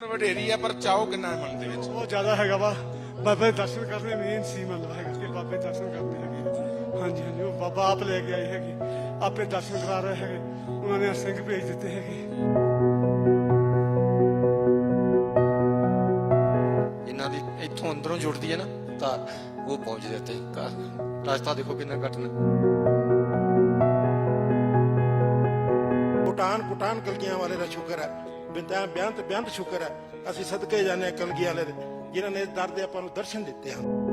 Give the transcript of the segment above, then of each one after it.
ਵਡੇਰੀ ਆ ਪਰ ਚਾਓ ਕਿੰਨਾ ਹੈ ਮਨ ਦੇ ਵਿੱਚ? ਬਹੁਤ ਜ਼ਿਆਦਾ ਹੈਗਾ ਵਾ। ਬਾਬੇ ਦੇ ਦਰਸ਼ਨ ਕਰਨੇ ਮੇਨ ਸੀ ਮਤਲਬ ਹੈਗਾ ਕਿ ਬਾਬੇ ਦੇ ਦਰਸ਼ਨ ਕਰਨੇ ਹੈਗੇ ਹਾਂਜੀ ਹਾਂਜੀ ਉਹ ਬਾਬਾ ਆਪ ਲੈ ਕੇ ਆਏ ਹੈਗੇ। ਆਪੇ ਦਰਸ਼ਨ ਕਰਾ ਰਹੇ ਹੈਗੇ। ਉਹਨਾਂ ਨੇ ਸਿੰਘ ਭੇਜ ਦਿੱਤੇ ਹੈਗੇ। ਇਹਨਾਂ ਦੀ ਇੱਥੋਂ ਅੰਦਰੋਂ ਜੁੜਦੀ ਹੈ ਨਾ ਤਾਂ ਉਹ ਪਹੁੰਚਦੇ ਘਰ। ਰਸਤਾ ਦੇਖੋ ਕਿੰਨਾ ਘਟਨਾ ਕੁਟਾਨ ਕੁਟਾਨ ਕਲਗੀਆਂ ਵਾਲੇ ਦਾ ਸ਼ੁਕਰ ਹੈ। ਬਿੰਦਾਂ ਬਿਆੰਤ ਬਿਆੰਤ ਸ਼ੁਕਰ ਹੈ। ਅਸੀਂ ਸਦਕੇ ਜਾਂਦੇ ਹਾਂ ਕਲਗੀਆਂ ਵਾਲੇ ਦੇ, ਜਿਨ੍ਹਾਂ ਨੇ ਦਰ ਦੇ ਆਪਾਂ ਨੂੰ ਦਰਸ਼ਨ ਦਿੱਤੇ ਹਨ।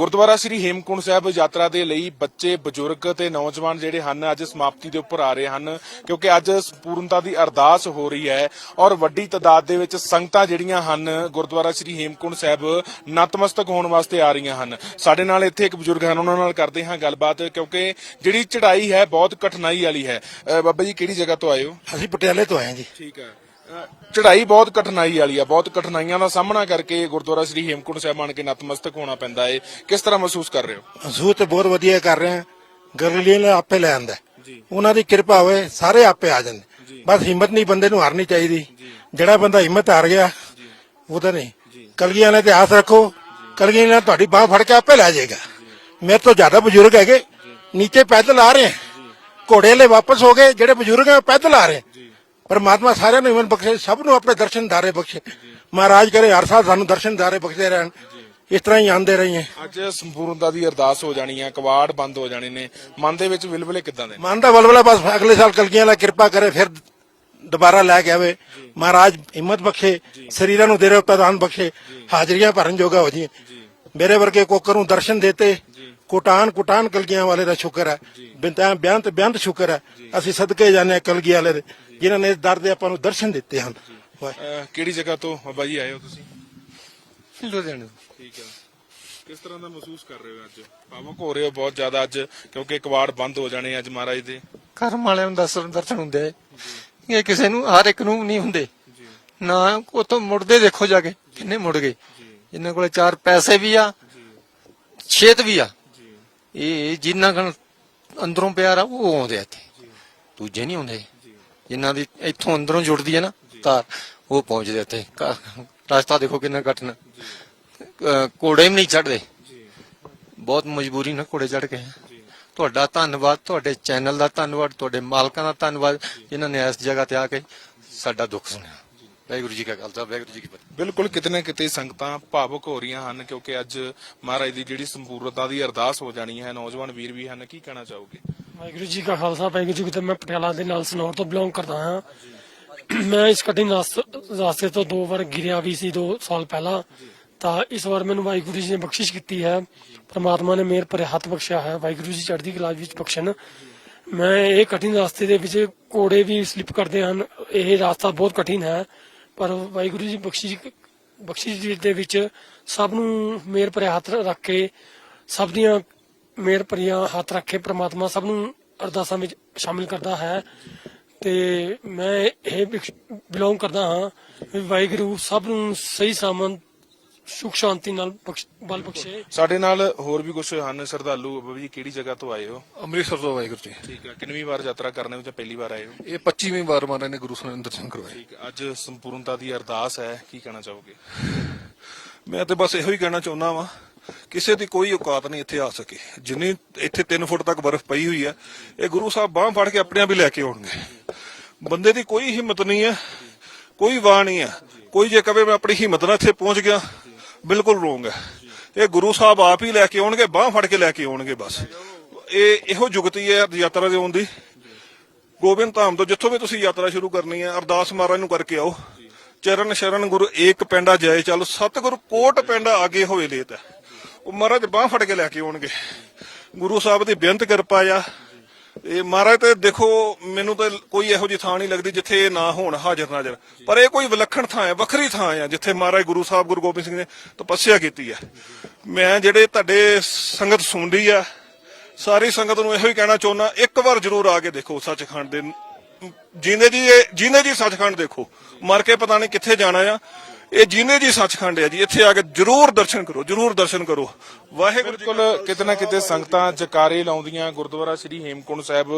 ਗੁਰਦੁਆਰਾ ਸ੍ਰੀ ਹੇਮਕੁੰਟ ਸਾਹਿਬ ਯਾਤਰਾ ਦੇ ਲਈ ਬੱਚੇ ਬਜ਼ੁਰਗ ਤੇ ਨੌਜਵਾਨ ਜਿਹੜੇ ਹਨ ਅੱਜ ਸਮਾਪਤੀ ਦੇ ਉੱਪਰ ਆ ਰਹੇ ਹਨ ਕਿਉਂਕਿ ਅੱਜ ਸੰਪੂਰਨਤਾ ਦੀ ਅਰਦਾਸ ਹੋ ਰਹੀ ਹੈ ਔਰ ਵੱਡੀ ਤਦਾਦ ਦੇ ਵਿੱਚ ਸੰਗਤਾਂ ਜਿਹੜੀਆਂ ਹਨ ਗੁਰਦੁਆਰਾ ਸ੍ਰੀ ਹੇਮਕੁੰਟ ਸਾਹਿਬ ਨਤਮਸਤਕ ਹੋਣ ਵਾਸਤੇ ਆ ਰਹੀਆਂ ਹਨ। ਸਾਡੇ ਨਾਲ ਇੱਥੇ ਇੱਕ ਬਜ਼ੁਰਗ ਹਨ ਉਹਨਾਂ ਨਾਲ ਕਰਦੇ ਹਾਂ ਗੱਲਬਾਤ ਕਿਉਂਕਿ ਜਿਹੜੀ ਚੜ੍ਹਾਈ ਹੈ ਬਹੁਤ ਕਠਿਨਾਈ ਵਾਲੀ ਹੈ। ਬਾਬਾ ਜੀ ਕਿਹੜੀ ਜਗ੍ਹਾ ਤੋਂ ਆਏ ਹੋ? ਅਸੀਂ ਪਟਿਆਲੇ ਤੋਂ ਆਏ ਹਾਂ ਜੀ। ਠੀਕ ਹੈ। ਚੜ੍ਹਾਈ ਬਹੁਤ ਕਠਿਨਾਈ ਵਾਲੀ ਆ ਬਹੁਤ ਕਠਿਨਾਈਆਂ ਦਾ ਸਾਹਮਣਾ ਕਰਕੇ ਗੁਰਦੁਆਰਾ ਸ੍ਰੀ ਹੇਮਕੁੰਟ ਸਾਹਿਬ ਆਣ ਕੇ ਨਤਮਸਤਕ ਹੋਣਾ ਪੈਂਦਾ ਹੈ ਕਿਸ ਤਰ੍ਹਾਂ ਮਹਿਸੂਸ ਕਰ ਰਹੇ ਹੋ? ਅਸੂਤ ਤੇ ਬਹੁਤ ਵਧੀਆ ਕਰ ਰਹੇ ਹਾਂ ਗਰਲੀਆਂ ਨੇ ਆਪੇ ਲੈ ਆਂਦਾ। ਉਹਨਾਂ ਦੀ ਕਿਰਪਾ ਹੋਵੇ ਸਾਰੇ ਆਪੇ ਆ ਜਾਂਦੇ। ਬਸ ਹਿੰਮਤ ਨਹੀਂ ਬੰਦੇ ਨੂੰ ਹਾਰਨੀ ਚਾਹੀਦੀ। ਜਿਹੜਾ ਬੰਦਾ ਹਿੰਮਤ ਹਾਰ ਗਿਆ ਉਹਦਾ ਨਹੀਂ। ਕਲਗੀਆਂ ਨੇ ਤੇ ਰੱਖੋ। ਕਲਗੀਆਂ ਨੇ ਤੁਹਾਡੀ ਬਾਹ ਫੜ ਕੇ ਆਪੇ ਲੈ ਜਾਏਗਾ। ਮੇਰੇ ਤੋਂ ਜ਼ਿਆਦਾ ਬਜ਼ੁਰਗ ਹੈਗੇ। ਨੀਚੇ ਪੈਦਲ ਆ ਰਹੇ ਘੋੜੇ ਵਾਲੇ ਵਾਪਸ ਹੋ ਗਏ। ਜਿਹੜੇ ਬਜ਼ੁਰਗ ਹੈ ਪੈਦਲ ਆ ਰਹੇ। ਪਰਮਾਤਮਾ ਸਾਰਿਆਂ ਨੂੰ ਇਮਨ ਬਖਸ਼ੇ ਸਭ ਨੂੰ ਆਪਣੇ ਦਰਸ਼ਨ ਦਾਰੇ ਬਖਸ਼ੇ। ਮਹਾਰਾਜ ਕਰੇ ਹਰ ਸਾਲ ਸਾਨੂੰ ਦਰਸ਼ਨ ਦਾਰੇ ਬਖਸ਼ਦੇ ਰਹਿਣ। ਇਸ ਤਰ੍ਹਾਂ ਹੀ ਆਂਦੇ ਰਹੀਏ। ਅੱਜ ਸੰਪੂਰਨਤਾ ਦੀ ਅਰਦਾਸ ਹੋ ਜਾਣੀ ਹੈ ਕਵਾੜ ਬੰਦ ਹੋ ਜਾਣੇ ਨੇ। ਮਨ ਦੇ ਵਿੱਚ ਵਿਲਵਲੇ ਕਿੱਦਾਂ ਦੇ? ਮਨ ਦਾ ਬਲਬਲਾ ਬਸ ਅਗਲੇ ਸਾਲ ਕਲਗੀਆਂ ਵਾਲਾ ਕਿਰਪਾ ਕਰੇ ਫਿਰ ਦੁਬਾਰਾ ਲੈ ਕੇ ਆਵੇ। ਮਹਾਰਾਜ ਹਿੰਮਤ ਬਖਸ਼ੇ ਸਰੀਰਾਂ ਨੂੰ ਦੇਰੇ ਉਤਦਾਨ ਬਖਸ਼ੇ। ਹਾਜ਼ਰੀਆਂ ਭਰਨ ਜੋਗਾ ਹੋ ਜੀ। ਮੇਰੇ ਵਰਗੇ ਕੋਕਰ ਨੂੰ ਦਰਸ਼ਨ ਦੇਤੇ। ਕੁਟਾਨ ਕੁਟਾਨ ਕਲਗੀਆਂ ਵਾਲੇ ਦਾ ਸ਼ੁਕਰ ਹੈ। ਬਿੰਤਾਂ ਬਿਆੰਤ ਬਿਆੰਤ ਸ਼ੁਕਰ ਹੈ। ਅਸੀਂ ਸਦਕੇ ਜਾਂਦੇ ਹਾਂ ਕਲਗੀ ਵਾਲੇ ਦੇ ਜਿਨ੍ਹਾਂ ਨੇ ਇਸ ਦਰ ਦੇ ਆਪਾਂ ਨੂੰ ਦਰਸ਼ਨ ਦਿੱਤੇ ਹਨ। ਕਿਹੜੀ ਜਗ੍ਹਾ ਤੋਂ ਬਾਬਾ ਜੀ ਆਏ ਹੋ ਤੁਸੀਂ? ਲੁਧਿਆਣੇ ਤੋਂ। ਠੀਕ ਹੈ। ਕਿਸ ਤਰ੍ਹਾਂ ਦਾ ਮਹਿਸੂਸ ਕਰ ਰਹੇ ਹੋ ਅੱਜ? ਭਾਵੁਕ ਹੋ ਰਹੇ ਹੋ ਬਹੁਤ ਜ਼ਿਆਦਾ ਅੱਜ ਕਿਉਂਕਿ ਕਵਾੜ ਬੰਦ ਹੋ ਜਾਣੇ ਅੱਜ ਮਹਾਰਾਜ ਦੇ। ਕਰਮ ਵਾਲਿਆਂ ਨੂੰ ਦਰਸ਼ਨ ਦਰਸ਼ਨ ਹੁੰਦੇ ਆ। ਇਹ ਕਿਸੇ ਨੂੰ ਹਰ ਇੱਕ ਨੂੰ ਨਹੀਂ ਹੁੰਦੇ। ਨਾ ਉਤੋਂ ਮੁੜਦੇ ਦੇਖੋ ਜਾ ਕੇ ਕਿੰਨੇ ਮੁੜ ਗਏ। ਇਹਨਾਂ ਕੋਲੇ ਚਾਰ ਪੈਸੇ ਵੀ ਆ ਛੇਤ ਵੀ ਆ। ਇਹ ਜਿੰਨਾ ਕਨ ਅੰਦਰੋਂ ਪਿਆਰ ਆ, ਉਹ ਆਉਂਦੇ ਆ ਇੱਥੇ। ਦੂਜੇ ਨਹੀਂ ਆਉਂਦੇ। ਜਿਨ੍ਹਾਂ ਦੀ ਇੱਥੋਂ ਅੰਦਰੋਂ ਜੁੜਦੀ ਹੈ ਨਾ ਤਾਂ ਉਹ ਪਹੁੰਚਦੇ ਉੱਤੇ ਘਰ। ਰਸਤਾ ਦੇਖੋ ਕਿੰਨਾ ਘਟਨਾ ਕੋੜੇ ਵੀ ਨਹੀਂ ਚੜਦੇ। ਬਹੁਤ ਮਜਬੂਰੀ ਨਾਲ ਘੋੜੇ ਚੜ ਕੇ ਤੁਹਾਡਾ ਧੰਨਵਾਦ, ਤੁਹਾਡੇ ਚੈਨਲ ਦਾ ਧੰਨਵਾਦ, ਤੁਹਾਡੇ ਮਾਲਕਾਂ ਦਾ ਧੰਨਵਾਦ, ਜਿਨ੍ਹਾਂ ਨੇ ਇਸ ਜਗ੍ਹਾ ਤੇ ਆ ਕੇ ਸਾਡਾ ਦੁੱਖ ਸੁਣਿਆ। ਵਾਹਿਗੁਰੂ ਜੀ ਕਾ ਖਾਲਸਾ ਵਾਹਿਗੁਰੂ ਜੀ ਕੀ ਫਤਿਹ। ਬਿਲਕੁਲ ਕਿਤੇ ਨਾ ਕਿਤੇ ਸੰਗਤਾਂ ਭਾਵੁਕ ਹੋ ਰਹੀਆਂ ਹਨ ਕਿਉਂਕਿ ਅੱਜ ਮਹਾਰਾਜ ਦੀ ਜਿਹੜੀ ਸੰਪੂਰਨਤਾ ਦੀ ਅਰਦਾਸ ਹੋ ਜਾਣੀ ਹੈ ਨੌਜਵਾਨ ਵੀਰ ਵੀ ਹਨ ਕੀ ਕਹਿਣਾ ਚਾਹੋਗੇ? ਵਾਹਿਗੁਰੂ ਜੀ ਕਾ ਖਾਲਸਾ ਵਾਹਿਗੁਰੂ ਜੀ ਕੀ ਫਤਿਹ। ਮੈਂ ਪਟਿਆਲਾ ਦੇ ਨਾਲ ਸਨੌਰ ਤੋਂ ਬਿਲੋਂਗ ਕਰਦਾ ਹਾਂ। ਮੈਂ ਇਸ ਕਠਿਨ ਰਾਸ- ਰਾਸਤੇ ਤੋਂ ਦੋ ਵਾਰ ਗਿਰਿਆ ਵੀ ਸੀ 2 ਸਾਲ ਪਹਿਲਾਂ। ਤਾਂ ਇਸ ਵਾਰ ਮੈਨੂੰ ਵਾਹਿਗੁਰੂ ਜੀ ਨੇ ਬਖਸ਼ਿਸ਼ ਕੀਤੀ ਹੈ। ਪ੍ਰਮਾਤਮਾ ਨੇ ਮੇਰ ਭਰੇ ਹੱਥ ਬਖਸ਼ਿਆ ਹੈ। ਵਾਹਿਗੁਰੂ ਜੀ ਚੜ੍ਹਦੀ ਕਲਾ ਵਿੱਚ ਬਖਸ਼ਣ। ਮੈਂ ਇਹ ਕਠਿਨ ਰਾਸਤੇ ਦੇ ਵਿੱਚ ਘੋੜੇ ਵੀ ਸਲਿੱਪ ਕਰਦੇ ਹਨ। ਇਹ ਰਾਸਤਾ ਬਹੁਤ ਕਠਿਨ ਹੈ। ਪਰ ਵਾਹਿਗੁਰੂ ਜੀ ਬਖਸ਼ਿਸ਼ ਬਖਸ਼ਿਸ਼ ਜੀ ਦੇ ਵਿੱਚ ਸਭ ਨੂੰ ਮੇਰ ਭਰਿਆ ਹੱਥ ਰੱਖ ਕੇ ਸਭ ਦੀਆਂ ਮੇਰ ਭਰੀਆਂ ਹੱਥ ਰੱਖੇ ਪ੍ਰਮਾਤਮਾ ਸਭ ਨੂੰ ਅਰਦਾਸਾਂ ਵਿੱਚ ਸ਼ਾਮਿਲ ਕਰਦਾ ਹੈ। ਤੇ ਮੈਂ ਇਹ ਬਿਲੋਂਗ ਕਰਦਾ ਹਾਂ ਵਾਹਿਗੁਰੂ ਸਭ ਨੂੰ ਸਹੀ ਸਾਮਨ ਸੁਖ ਸ਼ਾਂਤੀ ਨਾਲ ਬਖਸ਼- ਬਲ ਬਖਸ਼ੇ। ਸਾਡੇ ਨਾਲ ਹੋਰ ਵੀ ਕੁਝ ਹਨ? ਸ਼ਰਧਾਲੂ ਬਾਬਾ ਜੀ ਕਿਹੜੀ ਜਗ੍ਹਾ ਤੋਂ ਆਏ ਹੋ? ਅੰਮ੍ਰਿਤਸਰ ਤੋਂ ਵਾਹਿਗੁਰੂ ਜੀ। ਠੀਕ ਹੈ ਕਿੰਨੀ ਵਾਰ ਯਾਤਰਾ ਕਰਨੇ ਵਿੱਚ ਪਹਿਲੀ ਵਾਰ ਆਏ ਹੋ? ਇਹ 25ਵੀਂ ਵਾਰ ਮਹਾਰਾਜ ਨੇ ਗੁਰੂ ਸਾਹਿਬ ਨੇ ਦਰਸ਼ਨ ਕਰਵਾਏ। ਠੀਕ ਹੈ, ਅੱਜ ਸੰਪੂਰਨਤਾ ਦੀ ਅਰਦਾਸ ਹੈ। ਕੀ ਕਹਿਣਾ ਚਾਹੋਗੇ? ਮੈਂ ਤੇ ਬਸ ਇਹੋ ਹੀ ਕਹਿਣਾ ਚਾਹੁੰਦਾ ਵਾਂ ਕਿਸੇ ਦੀ ਕੋਈ ਔਕਾਤ ਨਹੀਂ ਇੱਥੇ ਆ ਸਕੇ। ਜਿੰਨੀ ਇੱਥੇ 3 ਫੁੱਟ ਤੱਕ ਬਰਫ਼ ਪਈ ਹੋਈ ਹੈ ਇਹ ਗੁਰੂ ਸਾਹਿਬ ਬਾਹ ਫੜ ਕੇ ਆਪਣੇ ਆਪ ਹੀ ਲੈ ਕੇ ਆਉਣਗੇ। ਬੰਦੇ ਦੀ ਕੋਈ ਹਿੰਮਤ ਨਹੀਂ ਹੈ ਕੋਈ ਵਾਹ ਨਹੀਂ ਹੈ। ਕੋਈ ਜੇ ਕਵੇ ਮੈਂ ਆਪਣੀ ਹਿੰਮਤ ਨਾਲ ਇੱਥੇ ਪਹੁੰਚ ਗਿਆ ਬਿਲਕੁਲ ਰੋਂਗ ਹੈ। ਇਹ ਗੁਰੂ ਸਾਹਿਬ ਆਪ ਹੀ ਲੈ ਕੇ ਆਉਣਗੇ, ਬਾਹ ਫੜ ਕੇ ਲੈ ਕੇ ਆਉਣਗੇ ਬਸ। ਇਹ ਇਹੋ ਜੁਗਤੀ ਹੈ ਯਾਤਰਾ ਦੇ ਆਉਣ ਦੀ। ਗੋਬਿੰਦ ਧਾਮ ਤੋਂ ਜਿੱਥੋਂ ਵੀ ਤੁਸੀਂ ਯਾਤਰਾ ਸ਼ੁਰੂ ਕਰਨੀ ਹੈ, ਅਰਦਾਸ ਮਹਾਰਾਜ ਨੂੰ ਕਰਕੇ ਆਓ। ਚਰਨ ਸ਼ਰਨ ਗੁਰੂ ਏਕ ਪਿੰਡਾ ਜੈ ਚੱਲ, ਸਤਿਗੁਰ ਕੋਟ ਪਿੰਡਾ ਆਗੇ ਹੋਵੇ ਲੇਤ ਉਹ ਮਹਾਰਾਜ ਬਾਹ ਫੜ ਕੇ ਲੈ ਕੇ ਆਉਣਗੇ। ਗੁਰੂ ਸਾਹਿਬ ਦੀ ਬੇਅੰਤ ਕਿਰਪਾ ਆ। ਇਹ ਮਹਾਰਾਜ ਤੇ ਦੇਖੋ, ਮੈਨੂੰ ਤਾਂ ਕੋਈ ਇਹੋ ਜਿਹੀ ਥਾਂ ਨਹੀਂ ਲੱਗਦੀ ਜਿੱਥੇ ਇਹ ਨਾ ਹੋਣ, ਹਾਜ਼ਰ ਨਾਜ਼ਰ ਪਰ ਇਹ ਕੋਈ ਵਿਲੱਖਣ ਥਾਂ ਹੈ, ਵੱਖਰੀ ਥਾਂ ਆ ਜਿੱਥੇ ਮਹਾਰਾਜ ਗੁਰੂ ਸਾਹਿਬ, ਗੁਰੂ ਗੋਬਿੰਦ ਸਿੰਘ ਨੇ ਤਪੱਸਿਆ ਕੀਤੀ ਹੈ। ਮੈਂ ਜਿਹੜੇ ਤੁਹਾਡੇ ਸੰਗਤ ਸੁਣਦੀ ਆ, ਸਾਰੀ ਸੰਗਤ ਨੂੰ ਇਹੋ ਹੀ ਕਹਿਣਾ ਚਾਹੁੰਦਾ, ਇੱਕ ਵਾਰ ਜ਼ਰੂਰ ਆ ਕੇ ਦੇਖੋ ਸੱਚਖੰਡ ਦੇ। ਜਿੰਦੇ ਜੀ ਇਹ- ਜਿੰਦੇ ਜੀ ਸੱਚਖੰਡ ਦੇਖੋ, ਮਰ ਕੇ ਪਤਾ ਨਹੀਂ ਕਿੱਥੇ ਜਾਣਾ ਆ। ਇਹ ਜੀਨੇ ਜੀ ਸੱਚਖੰਡ ਹੈ ਜੀ। ਇੱਥੇ ਆ ਕੇ ਜਰੂਰ ਦਰਸ਼ਨ ਕਰੋ ਜਰੂਰ ਦਰਸ਼ਨ ਕਰੋ। ਵਾਹਿਗੁਰੂ ਜੀ ਬਿਲਕੁਲ ਕਿਤੇ ਨਾ ਕਿਤੇ ਸੰਗਤਾਂ ਜਕਾਰੇ ਲਾਉਂਦੀਆਂ ਗੁਰਦੁਆਰਾ ਸ੍ਰੀ ਹੇਮਕੁੰਟ ਸਾਹਿਬ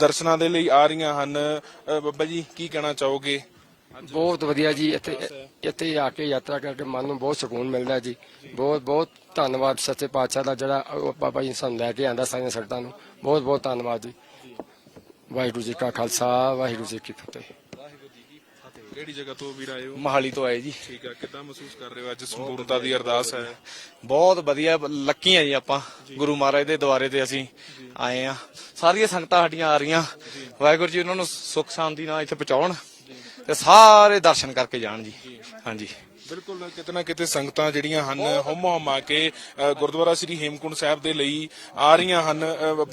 ਦਰਸ਼ਨਾਂ ਦੇ ਲਈ ਆ ਰਹੀਆਂ ਹਨ। ਬੱਬਾ ਜੀ ਕੀ ਕਹਿਣਾ ਚਾਹੋਗੇ? ਬਹੁਤ ਵਧੀਆ ਜੀ ਇੱਥੇ ਇੱਥੇ ਆ ਕੇ ਯਾਤਰਾ ਕਰਕੇ ਮਨ ਨੂੰ ਬਹੁਤ ਸਕੂਨ ਮਿਲਦਾ ਜੀ। ਬਹੁਤ ਬਹੁਤ ਧੰਨਵਾਦ ਸੱਚੇ ਪਾਤਸ਼ਾਹ ਦਾ ਜਿਹੜਾ ਬਾਬਾ ਜੀ ਸਾਨੂੰ ਲੈ ਕੇ ਆਂਦਾ ਸਾਰੀਆਂ ਸੰਗਤਾਂ ਨੂੰ। ਬਹੁਤ ਬਹੁਤ ਧੰਨਵਾਦ ਜੀ। ਵਾਹਿਗੁਰੂ ਜੀ ਕਾ ਖਾਲਸਾ ਵਾਹਿਗੁਰੂ ਜੀ ਕੀ ਫਤਿਹ। ਕਿਹੜੀ ਜਗ੍ਹਾ ਤੋਂ ਵੀਰ ਆਏ ਹੋ? ਮਹਾਲੀ ਤੋਂ ਆਏ ਜੀ। ਠੀਕ ਹੈ ਕਿੱਦਾਂ ਮਹਿਸੂਸ ਕਰ ਰਹੇ ਹੋ ਅੱਜ ਸੰਪੂਰਨਤਾ ਦੀ ਅਰਦਾਸ ਹੈ? ਬਹੁਤ ਵਧੀਆ ਲੱਕੀ ਆ ਜੀ ਆਪਾਂ। ਗੁਰੂ ਮਹਾਰਾਜ ਦੇ ਦੁਆਰੇ ਤੇ ਅਸੀਂ ਆਏ ਆ ਸਾਰੀਆਂ ਸੰਗਤਾਂ ਸਾਡੀਆਂ ਆ ਰਹੀਆਂ। ਵਾਹਿਗੁਰੂ ਜੀ ਉਹਨਾਂ ਨੂੰ ਸੁੱਖ ਸ਼ਾਂਤੀ ਨਾਲ ਇੱਥੇ ਪਹੁੰਚਾਉਣ ਤੇ ਸਾਰੇ ਦਰਸ਼ਨ ਕਰਕੇ ਜਾਣ ਜੀ। ਹਾਂਜੀ। ਬਿਲਕੁਲ ਕਿਤੇ ਨਾ ਕਿਤੇ ਸੰਗਤਾਂ ਜਿਹੜੀਆਂ ਹਨ ਹੁਮ ਹੁਮ ਆ ਕੇ ਗੁਰਦੁਆਰਾ ਸ੍ਰੀ ਹੇਮਕੁੰਟ ਸਾਹਿਬ ਦੇ ਲਈ ਆ ਰਹੀਆਂ ਹਨ।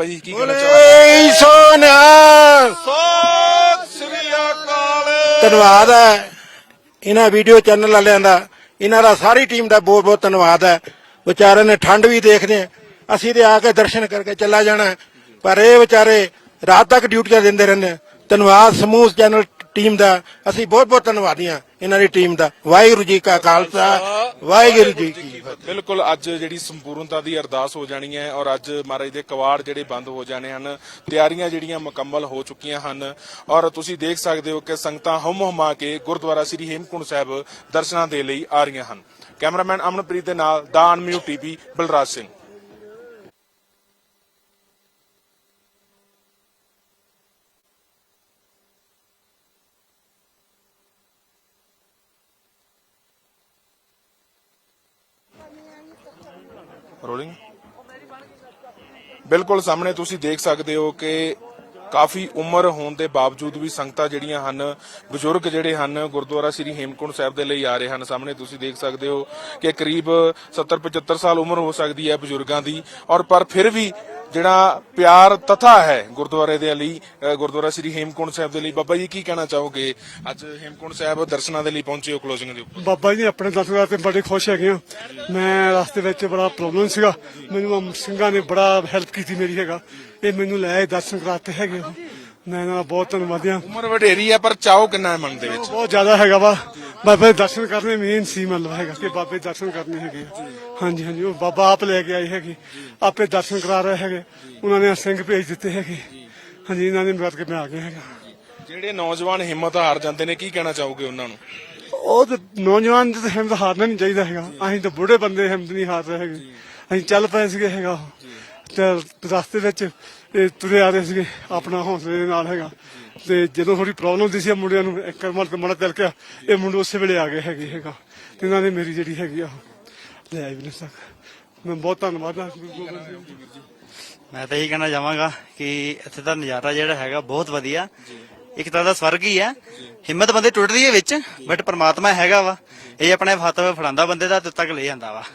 ਜੀ ਕੀ ਕਹਿਣਾ ਸੋਨਿਆ ਸ੍ਰੀ ਅਕਾਲ ਧੰਨਵਾਦ ਹੈ। ਇਹਨਾਂ ਵੀਡੀਓ ਚੈਨਲ ਵਾਲਿਆਂ ਦਾ, ਇਹਨਾਂ ਦਾ ਸਾਰੀ ਟੀਮ ਦਾ ਬਹੁਤ ਬਹੁਤ ਧੰਨਵਾਦ ਹੈ। ਵਿਚਾਰਿਆਂ ਨੇ ਠੰਡ ਵੀ ਦੇਖਦੇ ਆ ਅਸੀਂ ਤੇ ਆ ਕੇ ਦਰਸ਼ਨ ਕਰਕੇ ਚੱਲਾ ਜਾਣਾ ਪਰ ਇਹ ਵਿਚਾਰੇ ਰਾਤ ਤੱਕ ਡਿਊਟੀਆਂ ਦਿੰਦੇ ਰਹਿੰਦੇ ਧੰਨਵਾਦ ਸਮੂਹ ਚੈਨਲ ਟੀਮ ਦਾ ਅਸੀਂ ਬਹੁਤ ਬਹੁਤ ਧੰਨਵਾਦੀ ਹਾਂ ਇਹਨਾਂ ਦੀ ਟੀਮ ਦਾ। ਵਾਹਿਗੁਰੂ ਜੀ ਕਾ ਖਾਲਸਾ, ਵਾਹਿਗੁਰੂ ਜੀ ਕੀ ਫਤਿਹ। ਬਿਲਕੁਲ ਅੱਜ ਜਿਹੜੀ ਸੰਪੂਰਨਤਾ ਦੀ ਅਰਦਾਸ ਹੋ ਜਾਣੀ ਹੈ ਔਰ ਅੱਜ ਮਹਾਰਾਜ ਦੇ ਕਵਾੜ ਜਿਹੜੇ ਬੰਦ ਹੋ ਜਾਣੇ ਹਨ, ਤਿਆਰੀਆਂ ਜਿਹੜੀਆਂ ਮੁਕੰਮਲ ਹੋ ਚੁੱਕੀਆਂ ਹਨ ਔਰ ਤੁਸੀਂ ਦੇਖ ਸਕਦੇ ਹੋ ਕਿ ਸੰਗਤਾਂ ਹਮ ਹਮਾ ਕੇ ਗੁਰਦੁਆਰਾ ਸ੍ਰੀ ਹੇਮਕੁੰਟ ਸਾਹਿਬ ਦਰਸ਼ਨਾਂ ਦੇ ਲਈ ਆ ਰਹੀਆਂ ਹਨ। ਕੈਮਰਾਮੈਨ ਅਮਨਪ੍ਰੀਤ ਦੇ ਨਾਲ ਦਾਨ ਮਿਊ ਟੀਵੀ, ਬਲਰਾਜ ਸਿੰਘ। ਰੋਲਿੰਗ ਬਿਲਕੁਲ ਸਾਹਮਣੇ ਤੁਸੀਂ ਦੇਖ ਸਕਦੇ ਹੋ ਕਿ ਕਾਫੀ ਉਮਰ ਹੋਣ ਦੇ ਬਾਵਜੂਦ ਵੀ ਸੰਗਤਾਂ ਜਿਹੜੀਆਂ ਹਨ, ਬਜ਼ੁਰਗ ਜਿਹੜੇ ਹਨ, ਗੁਰਦੁਆਰਾ ਸ੍ਰੀ ਹੇਮਕੁੰਟ ਸਾਹਿਬ ਦੇ ਲਈ ਆ ਰਹੇ ਹਨ। ਸਾਹਮਣੇ ਤੁਸੀਂ ਦੇਖ ਸਕਦੇ ਹੋ ਕਿ ਕਰੀਬ 70 75 ਸਾਲ ਉਮਰ ਹੋ ਸਕਦੀ ਹੈ ਬਜ਼ੁਰਗਾਂ ਦੀ ਔਰ ਪਰ ਫਿਰ ਵੀ ਜਿਹੜਾ ਪਿਆਰ ਤਥਾ ਹੈ ਗੁਰਦੁਆਰੇ ਦੇ ਲਈ ਗੁਰਦੁਆਰਾ ਸ੍ਰੀ ਹੇਮਕੁੰਟ ਸਾਹਿਬ ਦੇ ਲਈ ਬਾਬਾ ਜੀ ਕੀ ਕਹਿਣਾ ਚਾਹੋਗੇ? ਅੱਜ ਹੇਮਕੁੰਟ ਸਾਹਿਬ ਦਰਸ਼ਨਾਂ ਦੇ ਲਈ ਪਹੁੰਚੇ ਹੋ ਕਲੋਜ਼ਿੰਗ ਦੇ ਉੱਪਰ। ਬਾਬਾ ਜੀ ਨੇ ਆਪਣੇ ਦਰਸ਼ਨ ਕਰਕੇ ਬੜੇ ਖੁਸ਼ ਹੈਗੇ ਆ ਮੈਂ ਰਸਤੇ ਵਿੱਚ ਬੜਾ ਪ੍ਰੋਬਲਮ ਸੀਗਾ। ਮੈਨੂੰ ਸਿੰਘਾਂ ਨੇ ਬੜਾ ਹੈਲਪ ਕੀਤੀ ਮੇਰੀ ਹੈਗਾ। ਇਹ ਮੈਨੂੰ ਲੈ ਆਏ ਦਰਸ਼ਨ ਕਰਾਤੇ ਹੈਗੇ। ਮੈਂ ਇਹਨਾਂ ਦਾ ਬਹੁਤ ਧੰਨਵਾਦੀ ਹਾਂ। ਉਮਰ ਵਡੇਰੀ ਹੈ ਪਰ ਚਾਹੋ ਕਿੰਨਾ ਹੈ ਮਨ ਦੇ ਵਿੱਚ? ਬਹੁਤ ਜ਼ਿਆਦਾ ਹੈਗਾ ਵਾ। ਬਾਬੇ ਦੇ ਦਰਸ਼ਨ ਕਰਨੇ ਮੇਨ ਸੀ ਮਤਲਬ ਹੈਗਾ ਕਿ ਬਾਬੇ ਦੇ ਦਰਸ਼ਨ ਕਰਨੇ ਹੈਗੇ ਆ। ਹਾਂਜੀ ਹਾਂਜੀ ਉਹ ਬਾਬਾ ਆਪ ਲੈ ਕੇ ਆਏ ਹੈਗੇ। ਆਪੇ ਦਰਸ਼ਨ ਕਰਾ ਰਹੇ ਹੈਗੇ। ਉਹਨਾਂ ਨੇ ਸਿੰਘ ਭੇਜ ਦਿੱਤੇ ਹੈਗੇ। ਹਾਂਜੀ ਇਹਨਾਂ ਨੇ ਮਿਲ ਕੇ ਆ ਗਿਆ ਹੈਗਾ। ਜਿਹੜੇ ਨੌਜਵਾਨ ਹਿੰਮਤ ਹਾਰ ਜਾਂਦੇ ਨੇ ਕੀ ਕਹਿਣਾ ਚਾਹੋਗੇ ਉਹਨਾਂ ਨੂੰ? ਉਹ ਤੇ ਨੌਜਵਾਨ ਤੇ ਹਿੰਮਤ ਹਾਰਨਾ ਨਹੀਂ ਚਾਹੀਦਾ ਹੈਗਾ। ਅਸੀਂ ਤਾਂ ਬੁੱਢੇ ਬੰਦੇ ਹਿੰਮਤ ਨਹੀਂ ਹਾਰ ਰਹੇ ਹੈਗੇ। ਅਸੀਂ ਚੱਲ ਪਏ ਸੀਗੇ ਹੈਗਾ ਉਹ। ਤੇ ਰਸਤੇ ਵਿੱਚ ਇਹ ਤੁਰੇ ਆ ਰਹੇ ਸੀਗੇ ਆਪਣਾ ਹੌਸਲੇ ਦੇ ਨਾਲ ਹੈਗਾ। ਤੇ ਜਦੋਂ ਥੋੜੀ ਪ੍ਰੋਬਲਮ ਹੁੰਦੀ ਸੀ, ਇਹ ਮੁੰਡਿਆਂ ਨੂੰ ਇੱਕ ਮਰ ਕੇ ਮੜਾ ਤਿਲ ਇਹ ਮੁੰਡੇ ਉਸੇ ਵੇਲੇ ਆ ਗਏ ਹੈਗੇ ਹੈਗਾ। ਤੇ ਇਹਨਾਂ ਨੇ ਮੇਰੀ ਜਿਹੜੀ ਹੈਗੀ ਆ, ਲੈ ਆਈ ਵੀ ਤੱਕ ਮੈਂ ਬਹੁਤ ਧੰਨਵਾਦ ਹਾਂ। ਗੁਰੂ ਗੋਬਿੰਦ ਸਿੰਘ ਜੀ ਮੈਂ ਤਾਂ ਇਹੀ ਕਹਿਣਾ ਚਾਹਾਂਗਾ ਕਿ ਇੱਥੇ ਦਾ ਨਜ਼ਾਰਾ ਜਿਹੜਾ ਹੈਗਾ ਬਹੁਤ ਵਧੀਆ। ਇੱਕ ਤਰ੍ਹਾਂ ਦਾ ਸਵਰਗ ਹੀ ਹੈ ਹਿੰਮਤ ਬੰਦੇ ਟੁੱਟਦੀ ਹੈ ਵਿੱਚ ਬਟ ਪ੍ਰਮਾਤਮਾ ਹੈਗਾ ਵਾ। ਇਹ ਆਪਣੇ ਹੱਥ ਫੜਾਉਂਦਾ ਬੰਦੇ ਦਾ ਤੇ ਤੱਕ ਲੈ ਜਾਂਦਾ ਵਾ।